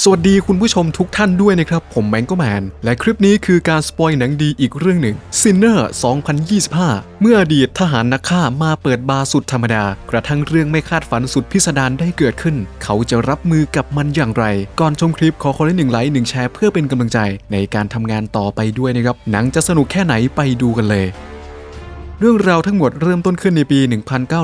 สวัสดีคุณผู้ชมทุกท่านด้วยนะครับ ผมแมงก็แมน และคลิปนี้คือการสปอยหนังดีอีกเรื่องหนึ่ง Sinner 2025 เมื่ออดีตทหารนักฆ่ามาเปิดบาร์สุดธรรมดา กระทั่งเรื่องไม่คาดฝันสุดพิสดารได้เกิดขึ้น เขาจะรับมือกับมันอย่างไร ก่อนชมคลิปขอคนละหนึ่งไลค์หนึ่งแชร์เพื่อเป็นกำลังใจในการทำงานต่อไปด้วยนะครับหนังจะสนุกแค่ไหนไปดูกันเลย เรื่องราวทั้งหมดเริ่มต้นขึ้นในปี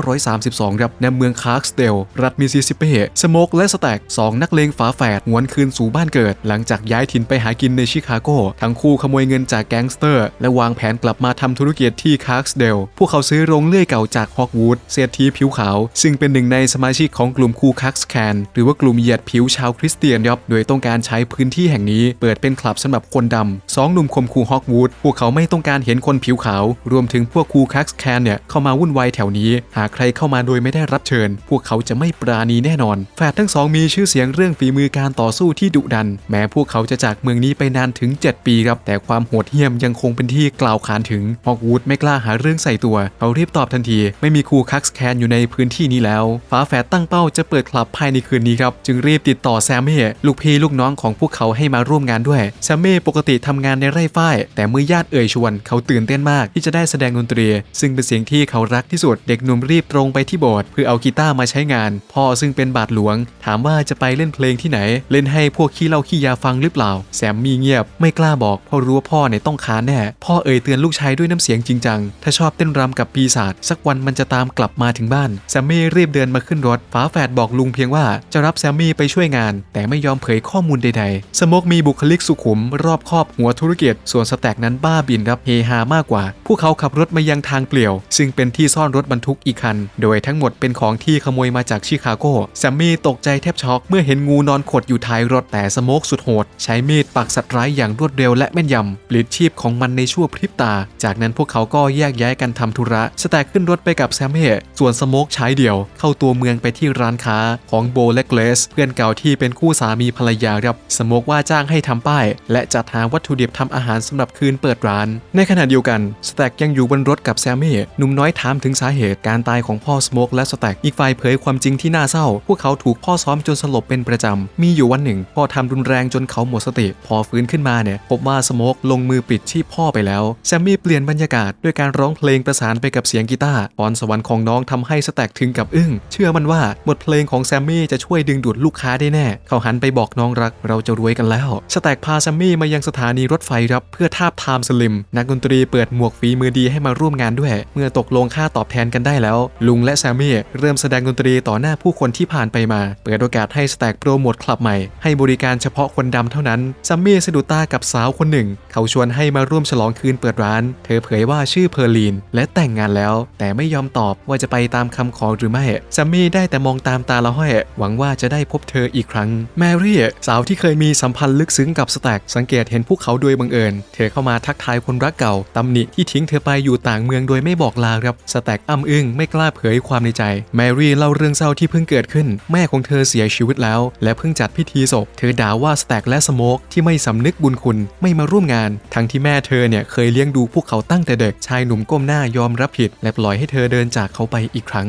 1932 ครับในเมืองคาร์กสเดล รัฐมิสซิสซิปปีสโมกและสแต็กสองนักเลงฝาแฝดหวนคืนสู่บ้านเกิด หลังจากย้ายถิ่นไปหากินในชิคาโก ทั้งคู่ขโมยเงินจากแก๊งสเตอร์ และวางแผนกลับมาทำธุรกิจที่คาร์กสเดล พวกเขาซื้อโรงเลื่อยเก่าจากฮอกวูดเศรษฐีผิวขาว ซึ่งเป็นหนึ่งในสมาชิกของกลุ่มคูคักสแคนหรือว่ากลุ่มเหยียดผิวชาวคริสเตียนครับโดยต้องการใช้พื้นที่แห่งนี้ เปิดเป็นคลับสำหรับคนดำสองหนุ่มคมคูฮอกวูดพวกเขาไม่ต้องการเห็นคนผิวขาว รวมถึงพวกคูคักสแคนเนี่ยเข้ามาวุ่นวายแถวนี้ หากใครเข้ามาโดยไม่ได้รับเชิญ พวกเขาจะไม่ปราณีแน่นอนแฝดทั้งสองมีชื่อเสียงเรื่องฝีมือการต่อสู้ที่ดุดัน แม้พวกเขาจะจากเมืองนี้ไปนานถึง 7 ปีครับ แต่ความโหดเหี้ยมยังคงเป็นที่กล่าวขานถึง ฮอกวูดไม่กล้าหาเรื่องใส่ตัว เขารีบตอบทันที ไม่มีครูคักสแคนอยู่ในพื้นที่นี้แล้ว ฟ้าแฝดตั้งเป้าจะเปิดคลับภายในคืนนี้ครับ จึงรีบติดต่อแซมเม่ลูกพี่ลูกน้องของพวกเขาให้มาร่วมงานด้วย แซมเม่ปกติทำงานในไร่ฝ้าย แต่เมื่อญาติเอ่ยชวน เขาตื่นเต้นมากที่จะได้แสดงดนตรีซึ่งเป็นเสียงที่เขารักที่สุด เด็กหนุ่มรีบตรงไปที่โบสถ์เพื่อเอากีตาร์มาใช้งาน พ่อซึ่งเป็นบาทหลวง ถามว่าจะไปเล่นเพลงที่ไหน เล่นให้พวกขี้เหล้าขี้ยาฟังหรือเปล่า แซมมีเงียบ ไม่กล้าบอกเพราะรู้ว่าพ่อเนี่ยต้องค้านแน่ พ่อเอ่ยเตือนลูกชายด้วยน้ำเสียงจริงจัง ถ้าชอบเต้นรำกับปีศาจสักวันมันจะตามกลับมาถึงบ้าน แซมมี่รีบเดินมาขึ้นรถ ฝาแฝดบอกลุงเพียงว่าจะรับแซมมี่ไปช่วยงาน แต่ไม่ยอมเผยข้อมูลใดๆ สมกมีบุคลิกสุขุม รอบคอบหัวธุรกิจ ส่วนสแต็กนั้นบ้าบินรับเฮฮามากกว่า พวกเขาขับรถมายังทางเปลี่ยว ซึ่งเป็นที่ซ่อนรถบรรทุกอีกคัน โดยทั้งหมดเป็นของที่ขโมยมาจากชิคาโกแซมมี่ตกใจแทบช็อกเมื่อเห็นงูนอนขดอยู่ท้ายรถแต่สโมกสุดโหด ใช้มีดปักสัตว์ร้ายอย่างรวดเร็วและแม่นยำปลิดชีพของมันในชั่วพริบตา จากนั้นพวกเขาก็แยกย้ายกันทำธุระสแต็กขึ้นรถไปกับแซมเม่ส่วนสโมกใช้เดี่ยว เข้าตัวเมืองไปที่ร้านค้าของโบและเกรสเพื่อนเก่าที่เป็นคู่สามีภรรยาครับสโมกว่าจ้างให้ทำป้าย และจัดหาวัตถุดิบทำอาหารสำหรับคืนเปิดร้าน ในขณะเดียวกันสแต็กยังอยู่บนรถกับแซมเม่หนุ่มน้อยถามถึงสาเหตุการตายของพ่อสโมกและสแต็กอีกฝ่ายเผยความจริงที่น่าเศร้า พวกเขาถูกพ่อซ้อมจนสลบเป็นประจำ มีอยู่วันหนึ่ง พ่อทำรุนแรงจนเขาหมดสติ พอฟื้นขึ้นมาเนี่ย พบว่าสโมกลงมือปิดชีพพ่อไปแล้ว แซมมี่เปลี่ยนบรรยากาศด้วยการร้องเพลงประสานไปกับเสียงกีตาร์พรสวรรค์ของน้องทำให้สแต็กถึงกับอึ้ง เชื่อมันว่าบทเพลงของแซมมี่จะช่วยดึงดูดลูกค้าได้แน่ เขาหันไปบอกน้องรักเราจะรวยกันแล้ว สแต็กพาแซมมี่มายังสถานีรถไฟรับเพื่อทาบทามสลิม นักดนตรีเปิดหมวกฝีมือดีให้มาร่วมงานด้วย เมื่อตกลงค่าตอบแทนกันได้แล้ว ลุงและแซมมี่เริ่มแสดงดนตรีต่อหน้าผู้คนที่ผ่านไปมา เปิดโอกาสให้สแต็กโปรโมทคลับใหม่ ให้บริการเฉพาะคนดำเท่านั้นแซมมี่สะดุดตากับสาวคนหนึ่ง เขาชวนให้มาร่วมฉลองคืนเปิดร้าน เธอเผยว่าชื่อเพอร์ลีน และแต่งงานแล้ว แต่ไม่ยอมตอบว่าจะไปตามคำขอหรือไม่แซมมี่ได้แต่มองตามตาละห้อย หวังว่าจะได้พบเธออีกครั้ง แมรี่สาวที่เคยมีสัมพันธ์ลึกซึ้งกับสแต็กสังเกตเห็นพวกเขาโดยบังเอิญ เธอเข้ามาทักทายคนรักเก่าตำหนิที่ทิ้งเธอไปอยู่ต่างเมืองโดยไม่บอกลาครับสแต็กอ้ำอึ้งไม่กล้าเผยความในใจ แมรี่เล่าเรื่องเศร้าที่เพิ่งเกิดขึ้น แม่ของเธอเสียชีวิตแล้ว และเพิ่งจัดพิธีศพ เธอด่าว่าสแต็กและสโมกที่ไม่สำนึกบุญคุณไม่มาร่วมงาน ทั้งที่แม่เธอเนี่ยเคยเลี้ยงดูพวกเขาตั้งแต่เด็กชายหนุ่มก้มหน้ายอมรับผิด และปล่อยให้เธอเดินจากเขาไปอีกครั้ง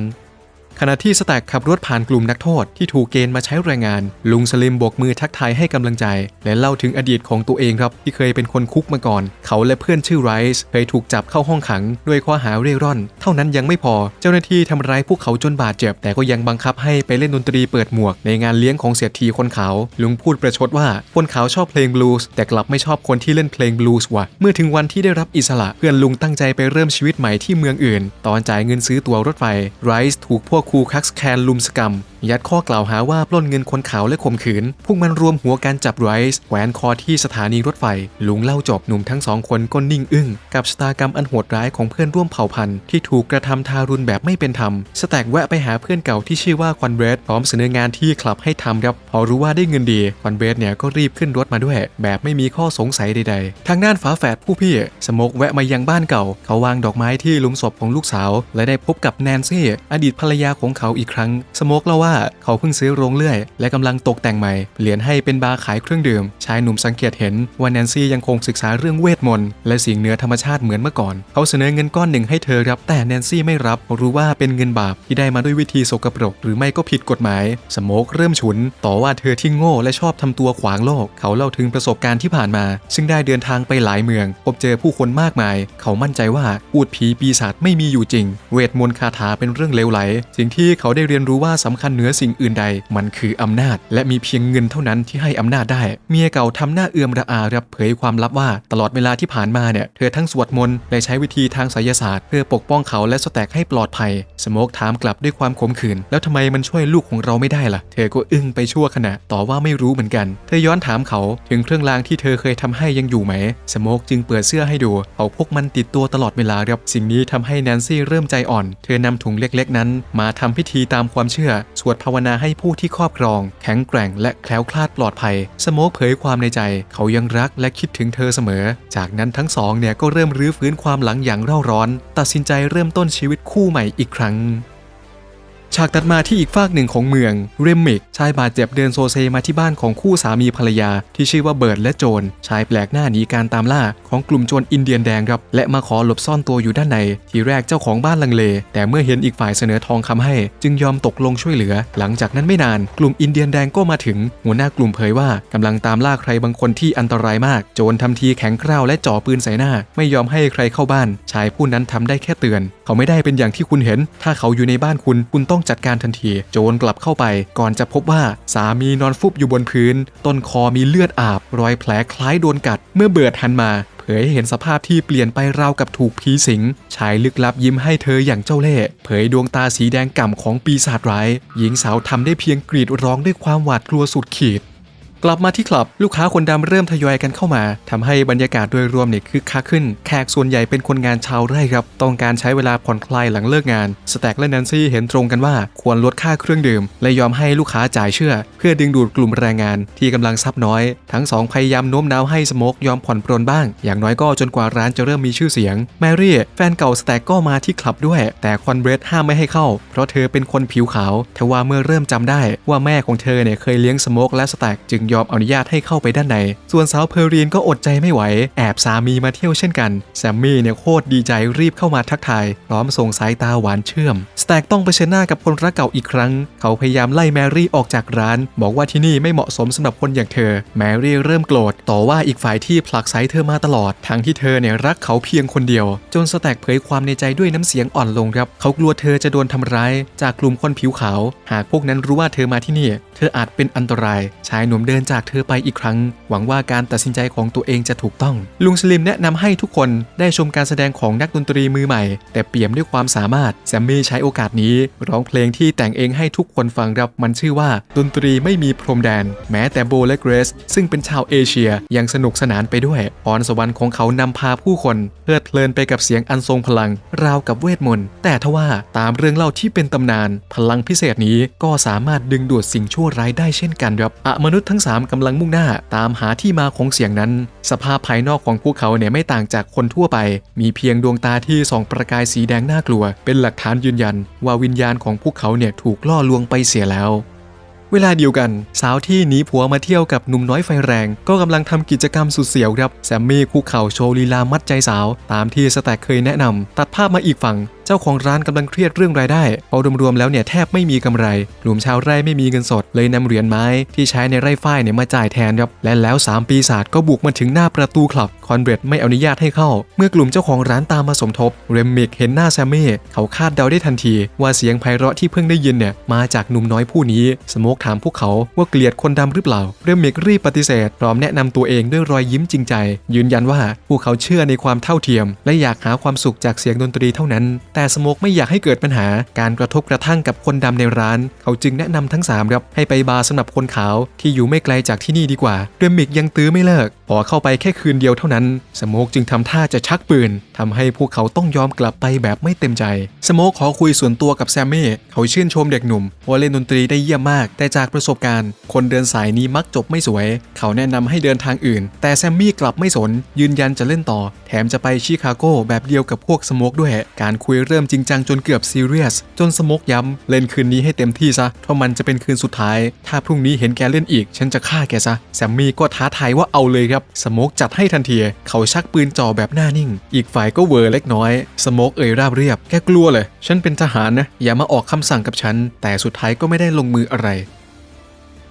ขณะที่สแต็กขับรถผ่านกลุ่มนักโทษที่ถูกเกณฑ์มาใช้แรงงาน ลุงสลิมโบกมือทักทายให้กำลังใจ และเล่าถึงอดีตของตัวเองครับ ที่เคยเป็นคนคุกมาก่อน เขาและเพื่อนชื่อไรส์เคยถูกจับเข้าห้องขัง ด้วยข้อหาเร่ร่อน เท่านั้นยังไม่พอ เจ้าหน้าที่ทำร้ายพวกเขาจนบาดเจ็บ แต่ก็ยังบังคับให้ไปเล่นดนตรีเปิดหมวก ในงานเลี้ยงของเศรษฐีคนขาว ลุงพูดประชดว่าคนขาวชอบเพลงบลูส์แต่กลับไม่ชอบคนที่เล่นเพลงบลูส์ว่ะเมื่อถึงวันที่ได้รับอิสระเพื่อนลุงตั้งใจไปเริ่มชีวิตใหม่ที่เมืองอื่น ตอนจ่ายเงินซื้อตั๋วรถไฟไรส์ถูกพวกคูคักสแคนลุมสกรรม ยัดข้อกล่าวหาว่าปล้นเงินคนขาวและข่มขืน พวกมันรวมหัวการจับไรส์แขวนคอที่สถานีรถไฟ ลุงเล่าจบหนุ่มทั้งสองคนก็นิ่งอึ้ง กับชะตากรรมอันโหดร้ายของเพื่อนร่วมเผ่าพันธุ์ที่ถูกกระทำทารุณแบบไม่เป็นธรรม สแต็กแวะไปหาเพื่อนเก่าที่ชื่อว่าควันเบรดพร้อมเสนองานที่คลับให้ทำครับ พอรู้ว่าได้เงินดีควันเบรดเนี่ยก็รีบขึ้นรถมาด้วย แบบไม่มีข้อสงสัยใดๆ ทางด้านฝาแฝดผู้พี่สมกแวะมายังบ้านเก่า เขาวางดอกไม้ที่หลุมศพของลูกสาว และได้พบกับแนนซี่อดีตภรรยาของเขาอีกครั้ง สมกเล่าว่าว่าเขาเพิ่งซื้อโรงเลื่อย และกำลังตกแต่งใหม่ เปลี่ยนให้เป็นบาร์ขายเครื่องดื่ม ชายหนุ่มสังเกตเห็นว่าแนนซี่ยังคงศึกษาเรื่องเวทมนต์และสิ่งเหนือธรรมชาติเหมือนเมื่อก่อน เขาเสนอเงินก้อนหนึ่งให้เธอรับ แต่แนนซี่ไม่รับ รู้ว่าเป็นเงินบาปที่ได้มาด้วยวิธีสกปรก หรือไม่ก็ผิดกฎหมาย สโมกเริ่มฉุน ต่อว่าเธอที่โง่และชอบทำตัวขวางโลก เขาเล่าถึงประสบการณ์ที่ผ่านมา ซึ่งได้เดินทางไปหลายเมือง พบเจอผู้คนมากมาย เขามั่นใจว่าพูดผีปีศาจไม่มีอยู่จริง เวทมนต์คาถาเป็นเรื่องเลวไหล สิ่งที่เขาได้เรียนรู้ว่าสำคัญนือสิ่งอื่นใด มันคืออำนาจ และมีเพียงเงินเท่านั้นที่ให้อำนาจได้ เมียเก่าทำหน้าเอื่อมระอารับเผยความลับว่า ตลอดเวลาที่ผ่านมาเนี่ยเธอทั้งสวดมนต์และใช้วิธีทางไสยศาสตร์ เพื่อปกป้องเขาและสแต็กให้ปลอดภัย สโมกถามกลับด้วยความขมขื่นแล้วทำไมมันช่วยลูกของเราไม่ได้ล่ะ เธอก็อึ้งไปชั่วขณะต่อว่าไม่รู้เหมือนกัน เธอย้อนถามเขาถึงเครื่องรางที่เธอเคยทำให้ยังอยู่ไหม สโมกจึงเปิดเสื้อให้ดู เขาพกมันติดตัวตลอดเวลาครับสิ่งนี้ทำให้แนนซี่เริ่มใจอ่อน เธอนำถุงเล็กๆ นั้น มาทำพิธีตามความเชื่อสวดภาวนาให้ผู้ที่ครอบครอง แข็งแกร่งและแคล้วคลาดปลอดภัย สโมกเผยความในใจ เขายังรักและคิดถึงเธอเสมอ จากนั้นทั้งสองเนี่ยก็เริ่มรื้อฟื้นความหลังอย่างเร่าร้อน ตัดสินใจเริ่มต้นชีวิตคู่ใหม่อีกครั้ง ฉากตัดมาที่อีกฝากหนึ่งของเมือง เรมมิก ชายบาดเจ็บเดินโซเซมาที่บ้านของคู่สามีภรรยา ที่ชื่อว่าเบิร์ดและโจน ชายแปลกหน้าหนีการตามล่าของกลุ่มโจรอินเดียนแดงครับ และมาขอหลบซ่อนตัวอยู่ด้านใน ทีแรกเจ้าของบ้านลังเล แต่เมื่อเห็นอีกฝ่ายเสนอทองคำให้ จึงยอมตกลงช่วยเหลือ หลังจากนั้นไม่นาน กลุ่มอินเดียนแดงก็มาถึง หัวหน้ากลุ่มเผยว่ากำลังตามล่าใครบางคนที่อันตรายมาก โจรทำทีแข็งกร้าวและจ่อปืนใส่หน้า ไม่ยอมให้ใครเข้าบ้าน ชายผู้นั้นทำได้แค่เตือน เขาไม่ได้เป็นอย่างที่คุณเห็น ถ้าเขาอยู่ในบ้านคุณคุณต้องจัดการทันที โจรกลับเข้าไป ก่อนจะพบว่าสามีนอนฟุบอยู่บนพื้น ต้นคอมีเลือดอาบ รอยแผลคล้ายโดนกัด เมื่อเบิดหันมาเผยให้เห็นสภาพที่เปลี่ยนไปราวกับถูกผีสิง ชายลึกลับยิ้มให้เธออย่างเจ้าเล่ห์ เผยดวงตาสีแดงก่ำของปีศาจร้าย หญิงสาวทำได้เพียงกรีดร้องด้วยความหวาดกลัวสุดขีด กลับมาที่คลับลูกค้าคนดำเริ่มทยอยกันเข้ามาทำให้บรรยากาศโดยรวมเนี่ยคึกคักขึ้น แขกส่วนใหญ่เป็นคนงานชาวไร่ครับ ต้องการใช้เวลาผ่อนคลายหลังเลิกงาน สแต็กและแนนซี่เห็นตรงกันว่าควรลดค่าเครื่องดื่ม และยอมให้ลูกค้าจ่ายเชื่อ เพื่อดึงดูดกลุ่มแรงงานที่กำลังทรัพย์น้อย ทั้งสองพยายามโน้มน้าวให้สโมกยอมผ่อนปรนบ้าง อย่างน้อยก็จนกว่าร้านจะเริ่มมีชื่อเสียง แมรี่ แฟนเก่าสแต็กก็มาที่คลับด้วย แต่คอนเบรดห้ามไม่ให้เข้า เพราะเธอเป็นคนผิวขาวทว่าเมื่อเริ่มจำได้ว่าแม่ของเธอเนี่ยเคยเลี้ยงสโมกและสแต็กจึงยอมอนุญาตให้เข้าไปด้านใน ส่วนสาวเพอรีนก็อดใจไม่ไหว แอบสามีมาเที่ยวเช่นกันแซมมี่เนี่ยโคตรดีใจรีบเข้ามาทักทาย พร้อมส่งสายตาหวานเชื่อม สแต็กต้องเผชิญหน้ากับคนรักเก่าอีกครั้ง เขาพยายามไล่แมรี่ออกจากร้าน บอกว่าที่นี่ไม่เหมาะสมสำหรับคนอย่างเธอ แมรี่เริ่มโกรธต่อว่าอีกฝ่ายที่ผลักไสเธอมาตลอด ทั้งที่เธอเนี่ยรักเขาเพียงคนเดียว จนสแต็กเผยความในใจด้วยน้ำเสียงอ่อนลงครับ เขากลัวเธอจะโดนทำร้าย จากกลุ่มคนผิวขาว หากพวกนั้นรู้ว่าเธอมาที่นี่ เธออาจเป็นอันตราย ชายหนุ่มเดินจากเธอไปอีกครั้ง หวังว่าการตัดสินใจของตัวเองจะถูกต้อง ลุงสลิมแนะนำให้ทุกคนได้ชมการแสดงของนักดนตรีมือใหม่ แต่เปี่ยมด้วยความสามารถแซมมี่ใช้โอกาสนี้ ร้องเพลงที่แต่งเองให้ทุกคนฟังรับมันชื่อว่า ดนตรีไม่มีพรมแดน แม้แต่โบและเกรซซึ่งเป็นชาวเอเชียยังสนุกสนานไปด้วยพรสวรรค์ของเขานำพาผู้คนเพลิดเพลินไปกับเสียงอันทรงพลัง ราวกับเวทมนต์แต่ทว่าตามเรื่องเล่าที่เป็นตำนาน พลังพิเศษนี้ก็สามารถดึงดูดสิ่งชั่วร้ายได้เช่นกันครับอะมนุษย์ทั้งสามกำลังมุ่งหน้าตามหาที่มาของเสียงนั้น สภาพภายนอกของพวกเขาเนี่ยไม่ต่างจากคนทั่วไป มีเพียงดวงตาที่ส่องประกายสีแดงน่ากลัว เป็นหลักฐานยืนยัน ว่าวิญญาณของพวกเขาเนี่ยถูกล่อลวงไปเสียแล้วเวลาเดียวกัน สาวที่หนีผัวมาเที่ยวกับหนุ่มน้อยไฟแรง ก็กำลังทำกิจกรรมสุดเสียวครับ แซมมี่คุกเข่าโชว์ลีลามัดใจสาว ตามที่สแต็กเคยแนะนำตัดภาพมาอีกฝั่งเจ้าของร้านกำลังเครียดเรื่องรายได้พอรวมๆแล้วเนี่ยแทบไม่มีกำไรกลุ่มชาวไร่ไม่มีเงินสด เลยนำเหรียญไม้ที่ใช้ในไร่ฝ้ายเนี่ยมาจ่ายแทนครับและแล้ว 3 ปีศาจก็บุกมาถึงหน้าประตูคลับคอนเบรดไม่อนุญาตให้เข้า เมื่อกลุ่มเจ้าของร้านตามมาสมทบเรมมิกเห็นหน้าแซมมี่เขาคาดเดาได้ทันที ว่าเสียงไพเราะที่เพิ่งได้ยินเนี่ยมาจากหนุ่มน้อยผู้นี้สโมกถามพวกเขาว่าเกลียดคนดำหรือเปล่าเรมมิกรีบปฏิเสธพร้อมแนะนำตัวเองด้วยรอยยิ้มจริงใจ ยืนยันว่าพวกเขาเชื่อในความเท่าเทียม และอยากหาความสุขจากเสียงดนตรีเท่านั้นแต่สโมกไม่อยากให้เกิดปัญหาการกระทบกระทั่งกับคนดำในร้าน เขาจึงแนะนำทั้งสามครับให้ไปบาร์สำหรับคนขาวที่อยู่ไม่ไกลจากที่นี่ดีกว่าเดมมิกยังตื้อไม่เลิก พอเข้าไปแค่คืนเดียวเท่านั้น สโมกจึงทำท่าจะชักปืนทำให้พวกเขาต้องยอมกลับไปแบบไม่เต็มใจ สโมกขอคุยส่วนตัวกับแซมมี่ เขาชื่นชมเด็กหนุ่มว่าเล่นดนตรีได้เยี่ยมมาก แต่จากประสบการณ์ คนเดินสายนี้มักจบไม่สวย เขาแนะนำให้เดินทางอื่น แต่แซมมี่กลับไม่สน ยืนยันจะเล่นต่อ แถมจะไปชิคาโกแบบเดียวกับพวกสโมกด้วย การคุยเริ่มจริงจังจนเกือบซีเรียส จนสโมกย้ำเล่นคืนนี้ให้เต็มที่ซะ เพราะมันจะเป็นคืนสุดท้าย ถ้าพรุ่งนี้เห็นแกเล่นอีก ฉันจะฆ่าแกซะ แซมมี่ก็ท้าทายว่าเอาเลยครับสโมกจัดให้ทันที เขาชักปืนจ่อแบบหน้านิ่ง อีกฝ่ายก็เวอร์เล็กน้อยสโมกเอ่ยราบเรียบแกกลัวเลย ฉันเป็นทหารนะ อย่ามาออกคำสั่งกับฉัน แต่สุดท้ายก็ไม่ได้ลงมืออะไร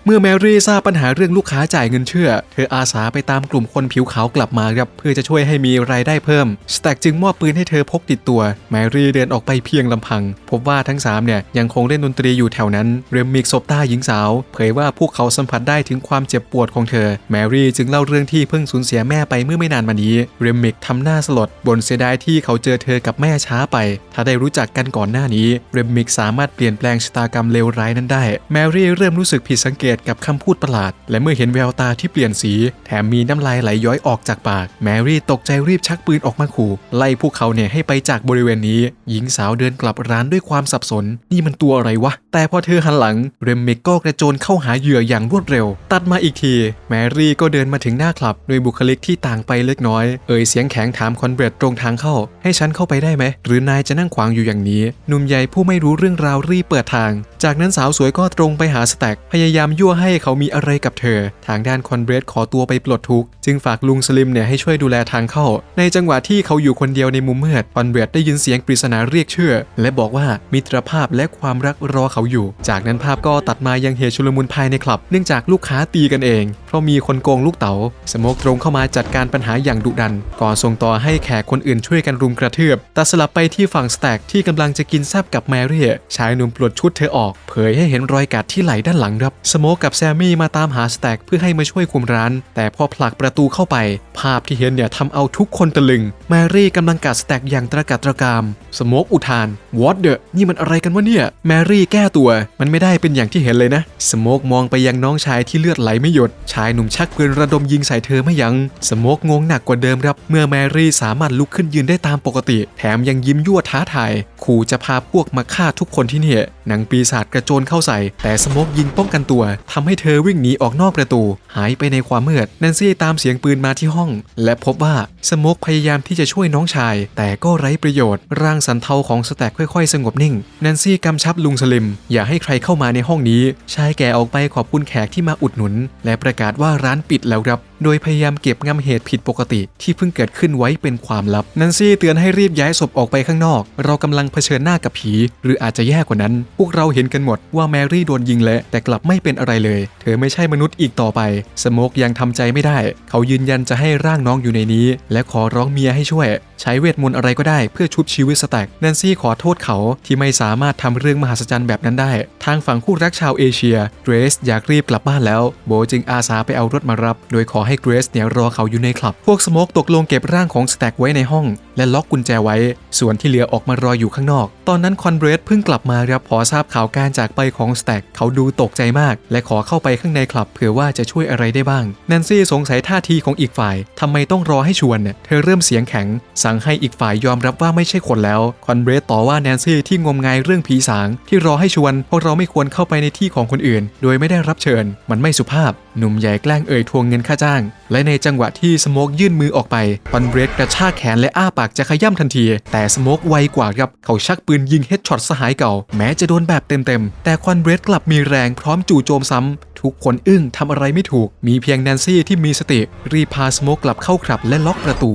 เมื่อแมรี่ทราบปัญหาเรื่องลูกค้าจ่ายเงินเชื่อ เธออาสาไปตามกลุ่มคนผิวขาวกลับมาครับเพื่อจะช่วยให้มีรายได้เพิ่ม สแต็กจึงมอบปืนให้เธอพกติดตัว แมรี่เดินออกไปเพียงลำพัง พบว่าทั้ง3เนี่ยยังคงเล่นดนตรีอยู่แถวนั้น เรมมิกสบตาหญิงสาว เผยว่าพวกเขาสัมผัสได้ถึงความเจ็บปวดของเธอ แมรี่จึงเล่าเรื่องที่เพิ่งสูญเสียแม่ไปเมื่อไม่นานมานี้ เรมมิกทำหน้าสลดบ่นเสียดายที่เขาเจอเธอกับแม่ช้าไป ถ้าได้รู้จักกันก่อนหน้านี้ เรมมิกสามารถเปลี่ยนแปลงชะตากรรมเลวร้ายนั้นได้ แมรี่เริ่มรู้สึกผิดสังเกตกับคำพูดประหลาด และเมื่อเห็นแววตาที่เปลี่ยนสี แถมมีน้ำลายไหลย้อยออกจากปาก แมรี่ตกใจรีบชักปืนออกมาขู่ไล่พวกเขาเนี่ยให้ไปจากบริเวณนี้ หญิงสาวเดินกลับร้านด้วยความสับสน นี่มันตัวอะไรวะ แต่พอเธอหันหลัง เรมเมกก็กระโจนเข้าหาเหยื่ออย่างรวดเร็ว ตัดมาอีกที แมรี่ก็เดินมาถึงหน้าคลับด้วยบุคลิกที่ต่างไปเล็กน้อย เอ่ยเสียงแข็งถามคอนเบรดตรงทางเข้า ให้ฉันเข้าไปได้ไหม หรือนายจะนั่งขวางอยู่อย่างนี้ หนุ่มใหญ่ผู้ไม่รู้เรื่องราวรีบเปิดทาง จากนั้นสาวสวยก็ตรงไปหาสแต็กพยายามยั่วให้เขามีอะไรกับเธอ ทางด้านคอนเบรดขอตัวไปปลดทุกข์จึงฝากลุงสลิมเนี่ยให้ช่วยดูแลทางเข้า ในจังหวะที่เขาอยู่คนเดียวในมุมมืดคอนเบรดได้ยินเสียงปริศนาเรียกชื่อและบอกว่ามิตรภาพและความรักรอเขาอยู่ จากนั้นภาพก็ตัดมายังเหตุชุลมุนภายในคลับ เนื่องจากลูกค้าตีกันเอง เพราะมีคนโกงลูกเต๋าสโมกตรงเข้ามาจัดการปัญหาอย่างดุดัน ก่อนส่งต่อให้แขกคนอื่นช่วยกันรุมกระทืบแตัดสลับไปที่ฝั่งสแต็กที่กำลังจะกินแซบกับแมรี่ชายหนุ่มปลดชุดเธอออก เผยให้เห็นรอยกัดที่ไหล่ด้านหลังครับสโมกกับแซมมี่มาตามหาสแต็กเพื่อให้มาช่วยคุมร้าน แต่พอผลักประตูเข้าไป ภาพที่เห็นเนี่ยทำเอาทุกคนตะลึง แมรี่กำลังกัดสแต็กอย่างตระกัดตระกาม สโมกอุทาน What the นี่มันอะไรกันวะเนี่ย แมรี่แก้ตัวมันไม่ได้เป็นอย่างที่เห็นเลยนะ สโมกมองไปยังน้องชายที่เลือดไหลไม่หยุด ชายหนุ่มชักปืนระดมยิงใส่เธอไม่ยัง้ง สโมกงงหนักกว่าเดิมครับ เมื่อแมรี่สามารถลุกขึ้นยืนได้ตามปกติ แถมยังยิ้มยั่วท้าทายขู่จะพาพวกมาฆ่าทุกคนที่เนี่ยหนังปีศาจกระโจนเข้าใส่ แต่สโมกยิงป้องกันตัวทำให้เธอวิ่งหนีออกนอกประตู หายไปในความมืดแนนซี่ตามเสียงปืนมาที่ห้อง และพบว่าสโมกพยายามที่จะช่วยน้องชาย แต่ก็ไร้ประโยชน์ ร่างสันเทาของสแต็กค่อยๆ สงบนิ่งแนนซี่กำชับลุงสลิม อย่าให้ใครเข้ามาในห้องนี้ ชายแก่ออกไปขอบคุณแขกที่มาอุดหนุน และประกาศว่าร้านปิดแล้วครับ โดยพยายามเก็บงำเหตุผิดปกติที่เพิ่งเกิดขึ้นไว้เป็นความลับ นันซี่เตือนให้รีบย้ายศพออกไปข้างนอก เรากำลังเผชิญหน้ากับผี หรืออาจจะแย่กว่านั้น พวกเราเห็นกันหมดว่าแมรี่โดนยิงแล้วแต่กลับไม่เป็นอะไรเลย เธอไม่ใช่มนุษย์อีกต่อไป สโมกยังทำใจไม่ได้ เขายืนยันจะให้ร่างน้องอยู่ในนี้ และขอร้องเมียให้ช่วย ใช้เวทมนต์อะไรก็ได้เพื่อชุบชีวิตสแต็กแนนซี่ขอโทษเขาที่ไม่สามารถทำเรื่องมหัศจรรย์แบบนั้นได้ ทางฝั่งคู่รักชาวเอเชียเกรซอยากรีบกลับบ้านแล้ว โบจึงอาสาไปเอารถมารับ โดยขอให้เกรซเนี่ยรอเขาอยู่ในคลับ พวกสโมกตกลงเก็บร่างของสแต็กไว้ในห้อง และล็อกกุญแจไว้ ส่วนที่เหลือออกมารออยู่ข้างนอก ตอนนั้นคอนเบรสเพิ่งกลับมาครับพอทราบข่าวการจากไปของสแต็กเขาดูตกใจมาก และขอเข้าไปข้างในคลับเผื่อว่าจะช่วยอะไรได้บ้างแนนซี่สงสัยท่าทีของอีกฝ่ายทำไมต้องรอให้ชวนเธอเริ่มเสียงแข็ง สั่งให้อีกฝ่ายยอมรับว่าไม่ใช่คนแล้วคอนเบรสต่อว่าแนนซี่ที่งมงายเรื่องผีสาง ที่รอให้ชวนพราะเราไม่ควรเข้าไปในที่ของคนอื่น โดยไม่ได้รับเชิญ มันไม่สุภาพ หนุ่มใหญ่แกล้งเอ่ยทวงเงินค่าจ้าง และในจังหวะที่สโมกยื่นมือออกไปคอนเบรสกระชากแขนและอ้าปากจะขย่ำทันที แต่สโมกไวกว่าครับเขาชักปืนยิงเฮดช็อตสหายเก่า แม้จะโดนแบบเต็มๆ แต่คอนเบรสกลับมีแรงพร้อมจู่โจมซ้ำ ทุกคนอึ้งทำอะไรไม่ถูก มีเพียงแนนซี่ที่มีสติรีพาสโมกกลับเข้าคลับและล็อกประตู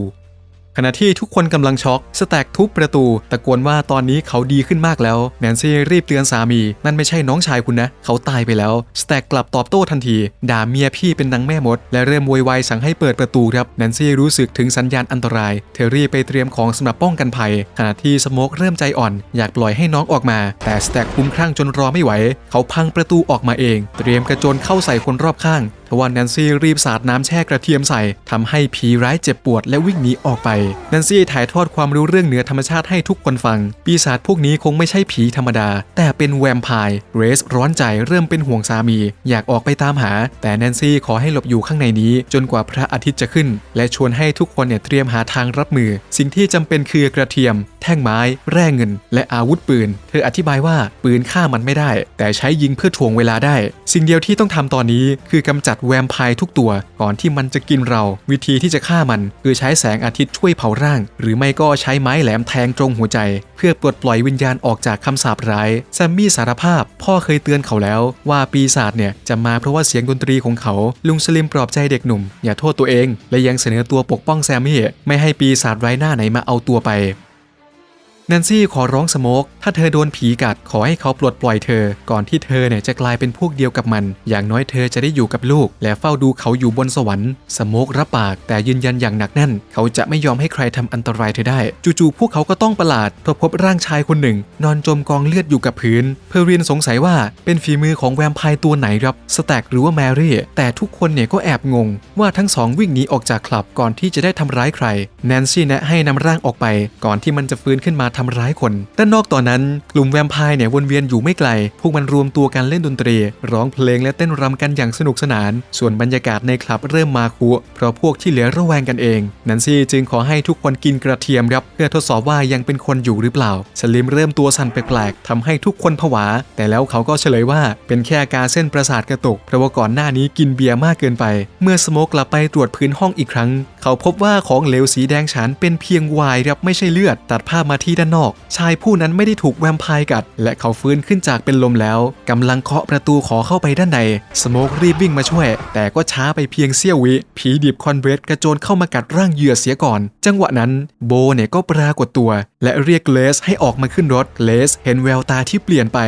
ขณะที่ทุกคนกำลังช็อก สแต็กทุบประตู ตะโกนว่าตอนนี้เขาดีขึ้นมากแล้ว แนนซี่รีบเตือนสามี นั่นไม่ใช่น้องชายคุณนะ เขาตายไปแล้ว สแต็กกลับตอบโต้ทันที ด่าเมียพี่เป็นนางแม่มด และเริ่มโวยวายสั่งให้เปิดประตูครับ แนนซี่รู้สึกถึงสัญญาณอันตราย เธอรีบไปเตรียมของสำหรับป้องกันภัย ขณะที่สโมกเริ่มใจอ่อน อยากปล่อยให้น้องออกมา แต่สแต็กคุ้มคลั่งจนรอไม่ไหว เขาพังประตูออกมาเอง เตรียมกระโจนเข้าใส่คนรอบข้างทว่าแนนซี่รีบสาดน้ำแช่กระเทียมใส่ทำให้ผีร้ายเจ็บปวดและวิ่งหนีออกไปแนนซี่ถ่ายทอดความรู้เรื่องเหนือธรรมชาติให้ทุกคนฟัง ปีศาจพวกนี้คงไม่ใช่ผีธรรมดา แต่เป็นแวมไพร์เรสร้อนใจเริ่มเป็นห่วงสามี อยากออกไปตามหา แต่แนนซี่ขอให้หลบอยู่ข้างในนี้ จนกว่าพระอาทิตย์จะขึ้น และชวนให้ทุกคนเนี่ยเตรียมหาทางรับมือ สิ่งที่จำเป็นคือกระเทียม แท่งไม้ แร่เงิน และอาวุธปืน เธออธิบายว่าปืนฆ่ามันไม่ได้ แต่ใช้ยิงเพื่อถ่วงเวลาได้ สิ่งเดียวที่ต้องทำตอนนี้คือกำจัดแวมไพร์ทุกตัว ก่อนที่มันจะกินเรา วิธีที่จะฆ่ามัน คือใช้แสงอาทิตย์ช่วยเผาร่าง หรือไม่ก็ใช้ไม้แหลมแทงตรงหัวใจ เพื่อปลดปล่อยวิญญาณออกจากคำสาปร้ายแซมมี่สารภาพ พ่อเคยเตือนเขาแล้ว ว่าปีศาจเนี่ยจะมาเพราะว่าเสียงดนตรีของเขา ลุงสลิมปลอบใจเด็กหนุ่ม อย่าโทษตัวเอง และยังเสนอตัวปกป้องแซมมี่ไม่ให้ปีศาจไร้หน้าไหนมาเอาตัวไป แนนซี่ขอร้องสโมกถ้าเธอโดนผีกัดขอให้เขาปลดปล่อยเธอ ก่อนที่เธอเนี่ยจะกลายเป็นพวกเดียวกับมัน อย่างน้อยเธอจะได้อยู่กับลูก และเฝ้าดูเขาอยู่บนสวรรค์สโมกรับปากแต่ยืนยันอย่างหนักแน่น เขาจะไม่ยอมให้ใครทำอันตรายเธอได้ จู่ๆพวกเขาก็ต้องประหลาดพราะพบร่างชายคนหนึ่ง นอนจมกองเลือดอยู่กับพื้น เพอร์เรียนสงสัยว่าเป็นฝีมือของแวมไพร์ตัวไหนครับสแต็กหรือว่าแมรี่ แต่ทุกคนเนี่ยก็แอบงง ว่าทั้งสองวิ่งหนีออกจากคลับก่อนที่จะได้ทำร้ายใครแนนซี่แนะให้นำร่างออกไป ก่อนที่มันจะฟื้นขึ้นมาทำร้ายคน ด้านนอกตอนนั้นกลุ่มแวมไพร์เนี่ยวนเวียนอยู่ไม่ไกล พวกมันรวมตัวกันเล่นดนตรี ร้องเพลงและเต้นรำกันอย่างสนุกสนาน ส่วนบรรยากาศในคลับเริ่มมาคุเพราะพวกที่เหลือระแวงกันเองแนนซี่จึงขอให้ทุกคนกินกระเทียมครับเพื่อทดสอบว่ายังเป็นคนอยู่หรือเปล่าสลิมเริ่มตัวสั่นแปลกๆทำให้ทุกคนผวา แต่แล้วเขาก็เฉลยว่าเป็นแค่อาการเส้นประสาทกระตุกเพราะว่าก่อนหน้านี้กินเบียร์มากเกินไป เมื่อสโมกกลับไปตรวจพื้นห้องอีกครั้ง เขาพบว่าของเหลวสีแดงฉานเป็นเพียงวายครับไม่ใช่เลือด ตัดภาพมาที่ด้านนอก ชายผู้นั้นไม่ได้ถูกแวมไพร์กัด และเขาฟื้นขึ้นจากเป็นลมแล้วกำลังเคาะประตูขอเข้าไปด้านใน สโมกรีบวิ่งมาช่วย แต่ก็ช้าไปเพียงเสี้ยววิ ผีดิบคอนเวสกระโจนเข้ามากัดร่างเหยื่อเสียก่อน จังหวะนั้นโบเนี่ยก็ปรากฏตัว และเรียกเลสให้ออกมาขึ้นรถเลสเห็นแววตาที่เปลี่ยนไป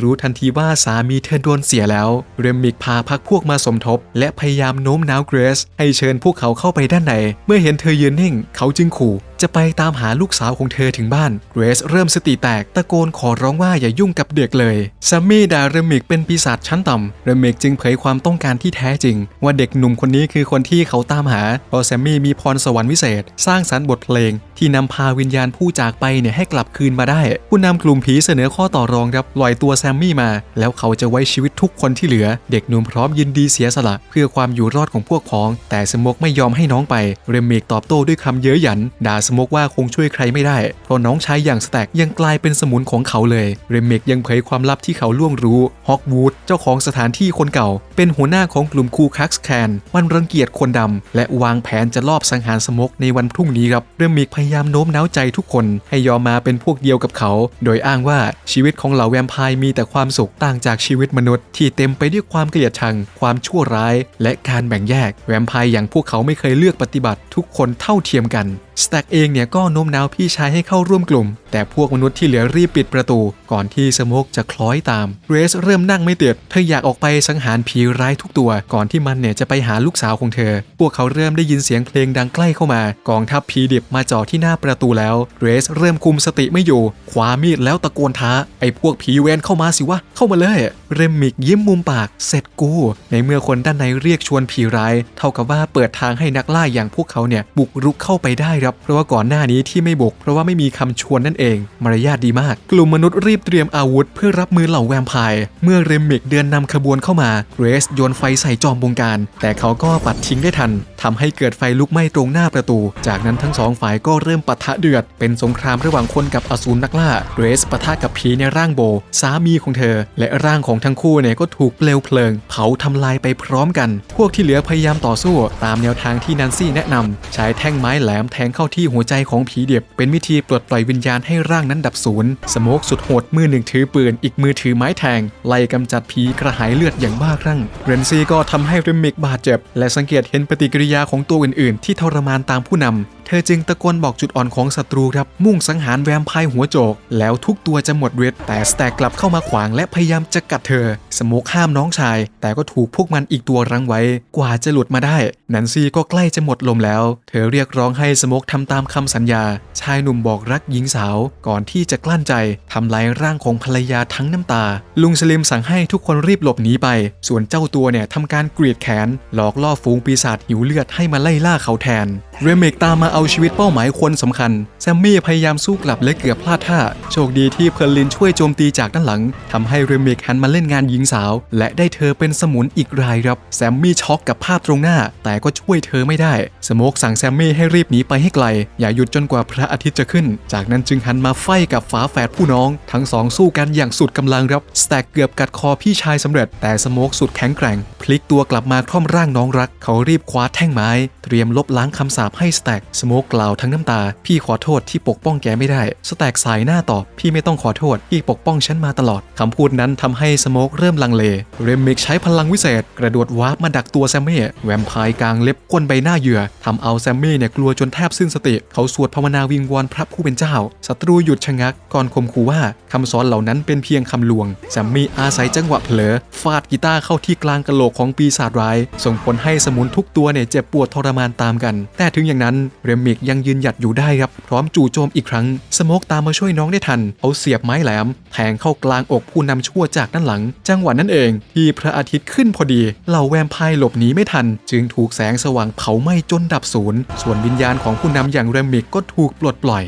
รู้ทันทีว่าสามีเธอโดนเสียแล้ว เรมมิกพาพักพวกมาสมทบ และพยายามโน้มน้าวเกรซให้เชิญพวกเขาเข้าไปด้านใน เมื่อเห็นเธอยืนนิ่ง เขาจึงขู่ จะไปตามหาลูกสาวของเธอถึงบ้านเกรซเริ่มสติแตกตะโกนขอร้องว่าอย่ายุ่งกับเด็กเลยซัมมี่ด่าเรมิกเป็นปีศาจชั้นต่ำเรมิกจึงเผยความต้องการที่แท้จริง ว่าเด็กหนุ่มคนนี้คือคนที่เขาตามหาเพราะแซมมี่มีพรสวรรค์วิเศษ สร้างสรรค์บทเพลง ที่นำพาวิญญาณผู้จากไปเนี่ยให้กลับคืนมาได้ ผู้นำกลุ่มผีเสนอข้อต่อรองครับปล่อยตัวแซมมี่มา แล้วเขาจะไว้ชีวิตทุกคนที่เหลือ เด็กหนุ่มพร้อมยินดีเสียสละ เพื่อความอยู่รอดของพวกพ้อง แต่สมกไม่ยอมให้น้องไป เรมิกตอบโต้ด้วยคำเย้ยหยัน ด่าสมกว่าคงช่วยใครไม่ได้ เพราะน้องชายอย่างสแต็กยังกลายเป็นสมุนของเขาเลย เรมิกยังเผยความลับที่เขาล่วงรู้ฮอกวูดเจ้าของสถานที่คนเก่า เป็นหัวหน้าของกลุ่มคูคักส์แคนมันรังเกียจคนดำและวางแผนจะลอบสังหารสมกในวันพรุ่งนี้ครับเรมิกพยายามโน้มน้าวใจทุกคนให้ยอมมาเป็นพวกเดียวกับเขา โดยอ้างว่าชีวิตของเหล่าแวมไพร์มีแต่ความสุขต่างจากชีวิตมนุษย์ ที่เต็มไปด้วยความเกลียดชัง ความชั่วร้าย และการแบ่งแยก แวมไพร์อย่างพวกเขาไม่เคยเลือกปฏิบัติ ทุกคนเท่าเทียมกัน สแต็กเองเนี่ยก็โน้มน้าวพี่ชายให้เข้าร่วมกลุ่ม แต่พวกมนุษย์ที่เหลือรีบปิดประตู ก่อนที่สโมกจะคล้อยตามเรสเริ่มนั่งไม่ติดเธออยากออกไปสังหารผีร้ายทุกตัว ก่อนที่มันเนี่ยจะไปหาลูกสาวของเธอ พวกเขาเริ่มได้ยินเสียงเพลงดังใกล้เข้ามากองทัพผีดิบมาจ่อที่หน้าประตูแล้วเรสเริ่มคุมสติไม่อยู่คว้ามีดแล้วตะโกนท้า ไอ้พวกผีเวนเข้ามาสิวะเข้ามาเลย เรมมิกยิ้มมุมปากเสร็จกู ในเมื่อคนด้านในเรียกชวนผีร้าย เท่ากับว่าเปิดทางให้นักล่าอย่างพวกเขาเนี่ยบุกรุกเข้าไปได้ครับ เพราะว่าก่อนหน้านี้ที่ไม่บุก เพราะว่าไม่มีคำชวนนั่นเอง มารยาทดีมาก กลุ่มมนุษย์รีบเตรียมอาวุธ เพื่อรับมือเหล่าแวมไพร์เมื่อเรมิกเดินนำขบวนเข้ามาเกรซโยนไฟใส่จอมบงการ แต่เขาก็ปัดทิ้งได้ทันทำให้เกิดไฟลุกไหม้ตรงหน้าประตู จากนั้นทั้งสองฝ่ายก็เริ่มปะทะเดือด เป็นสงครามระหว่างคนกับอสูรนักล่าเกรซปะทะกับผีในร่างโบ สามีของเธอ และร่างของทั้งคู่เนี่ยก็ถูกเปลวเพลิง เผาทำลายไปพร้อมกัน พวกที่เหลือพยายามต่อสู้ ตามแนวทางที่นันซี่แนะนำใช้แท่งไม้แหลมแทงเข้าที่หัวใจของผีเดียบเป็นวิธีปลดปล่อยวิญญาณให้ร่างนั้นดับสูญสโมกสุดโหดมือหนึ่งถือปืน อีกมือถือไม้แทง ไล่กำจัดผีกระหายเลือดอย่างบ้าคลั่ง เรนซีก็ทำให้เรมิกบาดเจ็บ และสังเกตเห็นปฏิกิริยาของตัวอื่นๆ ที่ทรมานตามผู้นำ เธอจึงตะโกนบอกจุดอ่อนของศัตรูครับ มุ่งสังหารแวมไพร์หัวโจก แล้วทุกตัวจะหมดฤทแต่สแต็กกลับเข้ามาขวางและพยายามจะกัดเธอ สโมกห้ามน้องชาย แต่ก็ถูกพวกมันอีกตัวรั้งไว้ กว่าจะหลุดมาได้แนนซี่ก็ใกล้จะหมดลมแล้ว เธอเรียกร้องให้สโมกทำตามคำสัญญา ชายหนุ่มบอกรักหญิงสาว ก่อนที่จะกลั้นใจทำลายร่างของภรรยาทั้งน้ำตา ลุงสลิมสั่งให้ทุกคนรีบหลบหนีไป ส่วนเจ้าตัวเนี่ยทำการกรีดแขน หลอกล่อฝูงปีศาจหิวเลือดให้มาไล่ล่าเขาแทน เรเมกตามมาเอาชีวิตเป้าหมายคนสำคัญ แซมมี่พยายามสู้กลับและเกือบพลาดท่า โชคดีที่เพอร์ลินช่วยโจมตีจากด้านหลังทำให้เรมิกหันมาเล่นงานหญิงสาว และได้เธอเป็นสมุนอีกรายครับ แซมมี่ช็อกกับภาพตรงหน้า แต่ก็ช่วยเธอไม่ได้ สโมกสั่งแซมมี่ให้รีบหนีไปให้ไกล อย่าหยุดจนกว่าพระอาทิตย์จะขึ้น จากนั้นจึงหันมาไฟกับฝาแฝดผู้น้อง ทั้งสองสู้กันอย่างสุดกำลังครับสแต็กเกือบกัดคอพี่ชายสำเร็จ แต่สโมกสุดแข็งแกร่ง พลิกตัวกลับมาคล่อมร่างน้องรัก เขารีบคว้าแท่งไม้ เตรียมลบล้างคำสาปให้สแต็กสโมกกล่าวทั้งน้ำตา พี่ขอโทษที่ปกป้องแกไม่ได้ สแต็กสายหน้าตอบพี่ไม่ต้องขอโทษพี่ปกป้องฉันมาตลอดคำพูดนั้นทำให้สโมกเริ่มลังเลเรมิกใช้พลังวิเศษ กระโดดวาร์ปมาดักตัวแซมมี่แวมไพร์กลางเล็บก้นใบหน้าเหยื่อทำเอาแซมมี่เนี่ยกลัวจนแทบสิ้นสติ เขาสวดภาวนาวิงวอนพระผู้เป็นเจ้าศัตรูหยุดชะงักก่อนข่มขู่ว่าคำสอนเหล่านั้นเป็นเพียงคำลวงแซมมี่อาศัยจังหวะเผลอฟาดกีตาร์เข้าที่กลางกะโหลกของปีศาจร้าย ส่งผลให้สมุนทุกตัวเนี่ยเจ็บปวดทรมานตามกัน แต่ถึงอย่างนั้นเรมิกยังยืนหยัดอยู่ได้ครับพร้อมจู่โจมอีกครั้งสโมกตามมาช่วยน้องได้ทันเขาเสียบไม้แหลม แทงเข้ากลางอกผู้นำชั่วจากด้านหลัง จังหวะนั้นเอง ที่พระอาทิตย์ขึ้นพอดีเหล่าแวมไพร์หลบหนีไม่ทัน จึงถูกแสงสว่างเผาไหม้จนดับศูนย์ส่วนวิญญาณของผู้นำอย่างเรมมิกก็ถูกปลดปล่อย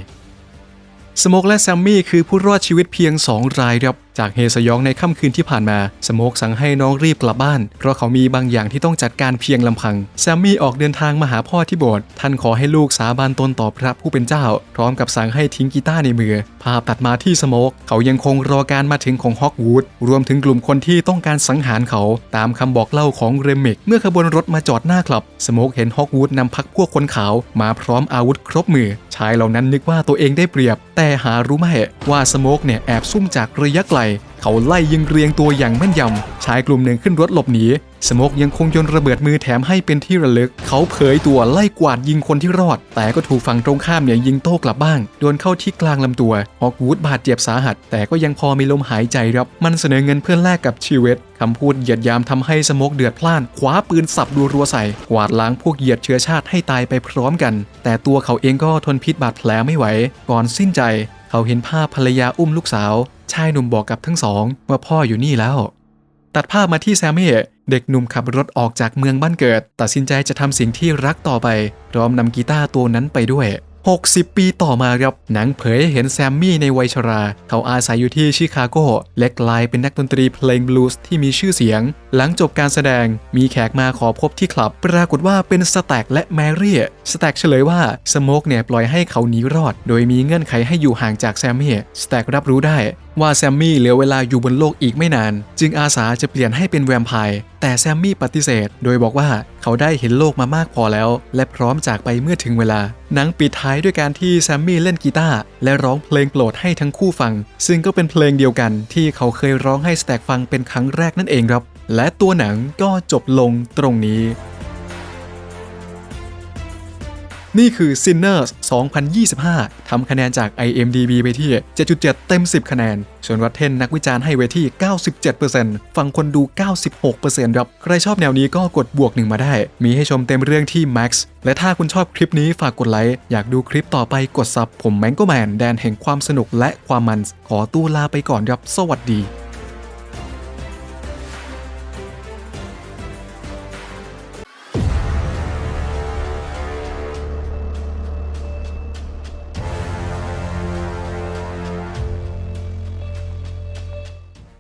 สโมกและแซมมี่คือผู้รอดชีวิตเพียง 2 รายครับ จากเฮสยองในค่ำคืนที่ผ่านมาสโมกสั่งให้น้องรีบกลับบ้าน เพราะเขามีบางอย่างที่ต้องจัดการเพียงลำพัง แซมมี่ออกเดินทางมาหาพ่อที่โบสถ์ท่านขอให้ลูกสาบานตนต่อพระผู้เป็นเจ้า พร้อมกับสั่งให้ทิ้งกีตาร์ในมือ ภาพตัดมาที่สโมกเขายังคงรอการมาถึงของฮอกวูดรวมถึงกลุ่มคนที่ต้องการสังหารเขา ตามคำบอกเล่าของเรมิก เมื่อขบวนรถมาจอดหน้าคลับ สโมกเห็นฮอกวูดนำพักพวกคนขาว มาพร้อมอาวุธครบมือ ชายเหล่านั้นนึกว่าตัวเองได้เปรียบ แต่หารู้ไม่ว่าสโมกเนี่ยแอบซุ่มจากระยะไกลเขาไล่ยิงเรียงตัวอย่างแม่นยำ ชายกลุ่มหนึ่งขึ้นรถหลบหนี สโมกยังคงโยนระเบิดมือแถมให้เป็นที่ระลึก เขาเผยตัวไล่กวาดยิงคนที่รอด แต่ก็ถูกฝั่งตรงข้ามเนี่ยยิงโต้กลับบ้าง โดนเข้าที่กลางลำตัว ฮอกวูดบาดเจ็บสาหัส แต่ก็ยังพอมีลมหายใจครับ มันเสนอเงินเพื่อแลกกับชีวิตคำพูดเหยียดยามทำให้สโมกเดือดพล่านคว้าปืนสับดูรัวใส่ กวาดล้างพวกเหยียดเชื้อชาติให้ตายไปพร้อมกัน แต่ตัวเขาเองก็ทนพิษบาดแผลไม่ไหว ก่อนสิ้นใจ เขาเห็นภาพภรรยาอุ้มลูกสาว ชายหนุ่มบอกกับทั้งสองว่าพ่ออยู่นี่แล้ว ตัดภาพมาที่แซมมี่เด็กหนุ่มขับรถออกจากเมืองบ้านเกิด ตัดสินใจจะทำสิ่งที่รักต่อไปพร้อมนำกีตาร์ตัวนั้นไปด้วย 60 ปีต่อมาครับ หนังเผยให้เห็นแซมมี่ในวัยชรา เขาอาศัยอยู่ที่ชิคาโกและกลายเป็นนักดนตรีเพลงบลูส์ที่มีชื่อเสียง หลังจบการแสดงมีแขกมาขอพบที่คลับ ปรากฏว่าเป็นสแต็กและแมรี่สแต็กเฉลยว่าสโมกเนี่ยปล่อยให้เขาหนีรอด โดยมีเงื่อนไขให้อยู่ห่างจากแซมมี่สแต็กรับรู้ได้ ว่าแซมมี่เหลือเวลาอยู่บนโลกอีกไม่นาน จึงอาสาจะเปลี่ยนให้เป็นแวมไพร์แต่แซมมี่ปฏิเสธ โดยบอกว่าเขาได้เห็นโลกมามากพอแล้ว และพร้อมจากไปเมื่อถึงเวลา หนังปิดท้ายด้วยการที่แซมมี่เล่นกีตาร์และร้องเพลงโปรดให้ทั้งคู่ฟัง ซึ่งก็เป็นเพลงเดียวกันที่เขาเคยร้องให้สแต็กฟังเป็นครั้งแรกนั่นเองครับ และตัวหนังก็จบลงตรงนี้ นี่คือ Sinners 2025 ทำคะแนนจาก IMDb ไปที่ 7.7 เต็ม 10 คะแนน ส่วน Rotten นักวิจารณ์ให้ไว้ที่ 97%ฝั่งคนดู 96%ครับ ใครชอบแนวนี้ก็กดบวกหนึ่งมาได้ มีให้ชมเต็มเรื่องที่ Max และถ้าคุณชอบคลิปนี้ฝากกดไลค์ อยากดูคลิปต่อไปกดซับ ผมแมงโกแมนแดนแห่งความสนุกและความมัน ขอตู้ลาไปก่อนครับ สวัสดี